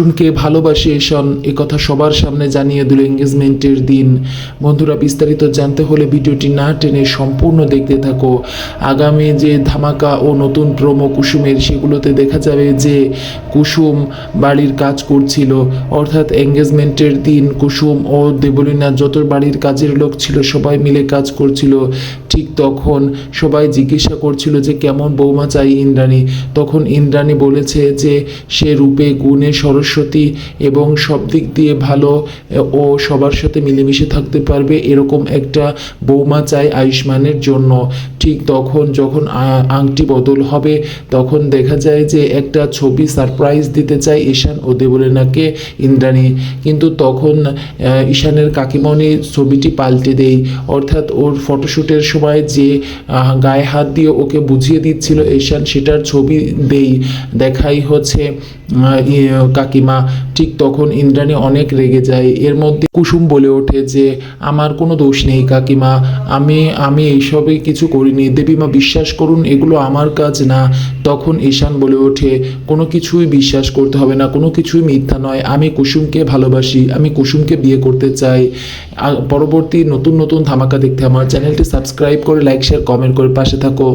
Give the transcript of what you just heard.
কুসুমকে ভালোবাসে ঈশান, এ কথা সবার সামনে জানিয়ে দিল এঙ্গেজমেন্টের দিন। বন্ধুরা, বিস্তারিত জানতে হলে ভিডিওটি না টেনে সম্পূর্ণ দেখতে থাকো। আগামী যে ধামাকা ও নতুন প্রোমো কুসুমের, সেগুলোতে দেখা যাবে যে কুসুম বাড়ির কাজ করছিল। অর্থাৎ এঙ্গেজমেন্টের দিন কুসুম ও দেবলীনা যত বাড়ির কাজের লোক ছিল, সবাই মিলে কাজ করছিল। ঠিক তখন সবাই জিজ্ঞাসা করছিল যে, কেমন বৌমা চাই ইন্দ্রাণী? তখন ইন্দ্রাণী বলেছে যে, সে রূপে, গুণে সরস্বতী এবং সব দিক দিয়ে ভালো, ও সবার সাথে মিলেমিশে থাকতে পারবে এরকম একটা বৌমা চাই আয়ুষ্মানের জন্য। ঠিক তখন যখন আংটি বদল হবে, তখন দেখা যায় যে একটা ছবি সারপ্রাইজ দিতে চায় ঈশান ও দেবলীনাকে ইন্দ্রাণী। কিন্তু তখন ঈশানের কাকিমণি ছবিটি পাল্টে দেই অর্থাৎ ওর ফটোশ্যুটের সময় যে গায়ে হাত দিয়ে ওকে বুঝিয়ে দিচ্ছিল ঈশান, সেটার ছবি দেই। দেখাই হচ্ছে ই- কাকিমা, ঠিক তখন ইন্দ্রাণী অনেক রেগে যায়। এর মধ্যে কুসুম বলে ওঠে যে, আমার কোনো দোষ নেই কাকিমা, আমি আমি এইসবে কিছু করিনি। দেবীমা বিশ্বাস করুন, এগুলো আমার কাজ না। তখন ঈশান বলে ওঠে, কোনো কিছুই বিশ্বাস করতে হবে না, কোনো কিছুই মিথ্যা নয়। আমি কুসুমকে ভালোবাসি, আমি কুসুমকে বিয়ে করতে চাই। পরবর্তী নতুন নতুন ধামাকা দেখতে আমার চ্যানেলটি সাবস্ক্রাইব করে, লাইক, শেয়ার, কমেন্ট করে পাশে থাকো।